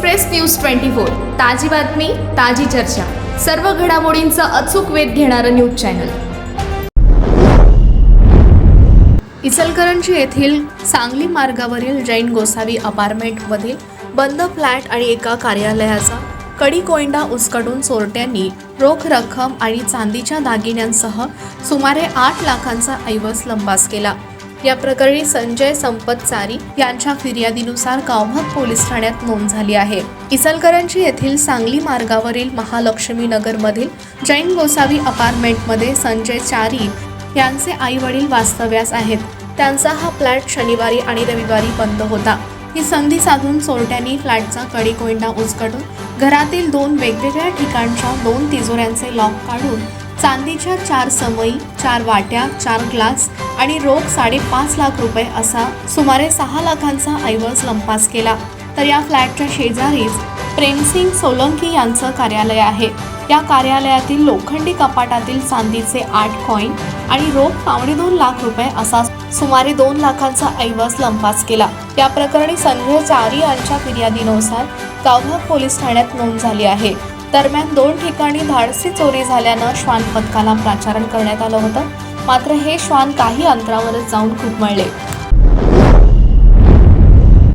Express news twenty four ताजी बातमी ताजी चर्चा. सर्व घडामोडींचा अचूक वेध घेणारं न्यूज चॅनल. इचलकरंजी येथील सांगली मार्गावरील जैन गोसावी अपार्टमेंटमधील बंद फ्लॅट आणि एका कार्यालयाचा कडी कोयंडा उचकडून चोरट्यांनी रोख रक्कम आणि चांदीच्या दागिन्यांसह सुमारे आठ लाखांचा ऐवज लंबास केला. या प्रकरणी संजय संपत चारी यांच्या फिर्यादीनुसार गावभाग पोलीस ठाण्यात नोंद झाली आहे. इचलकरंजी येथील सांगली मार्गावरील महालक्ष्मी नगरमधील जैन गोसावी अपार्टमेंटमध्ये संजय चारी यांचे आई वडील वास्तव्यास आहेत. त्यांचा हा फ्लॅट शनिवारी आणि रविवारी बंद होता. ही संधी साधून चोरट्यांनी फ्लॅटचा कडेकोंडा उचकटून घरातील दोन वेगवेगळ्या ठिकाणच्या दोन तिजोऱ्यांचे लॉक काढून चांदीच्या चार समई चार वाट्या चार ग्लास आणि रोख साडेपाच लाख रुपये असा सुमारे सहा लाखांचा ऐवज लंपास केला. तर या फ्लॅटच्या शेजारीच प्रेमसिंग सोलंकी यांचं कार्यालय आहे. या कार्यालयातील लोखंडी कपाटातील चांदीचे आठ कॉईन आणि रोख पावणे दोन लाख रुपये असा सुमारे दोन लाखांचा ऐवज लंपास केला. या प्रकरणी संजय चारी यांच्या फिर्यादीनुसार गावभाग पोलीस ठाण्यात नोंद झाली आहे. दरम्यान दोन ठिकाणी धाडसी चोरी झाल्यानं श्वान पथकाला प्राचारण करण्यात आलं होतं. मात्र हे श्वान काही अंतरावरच जाऊन खुपमळले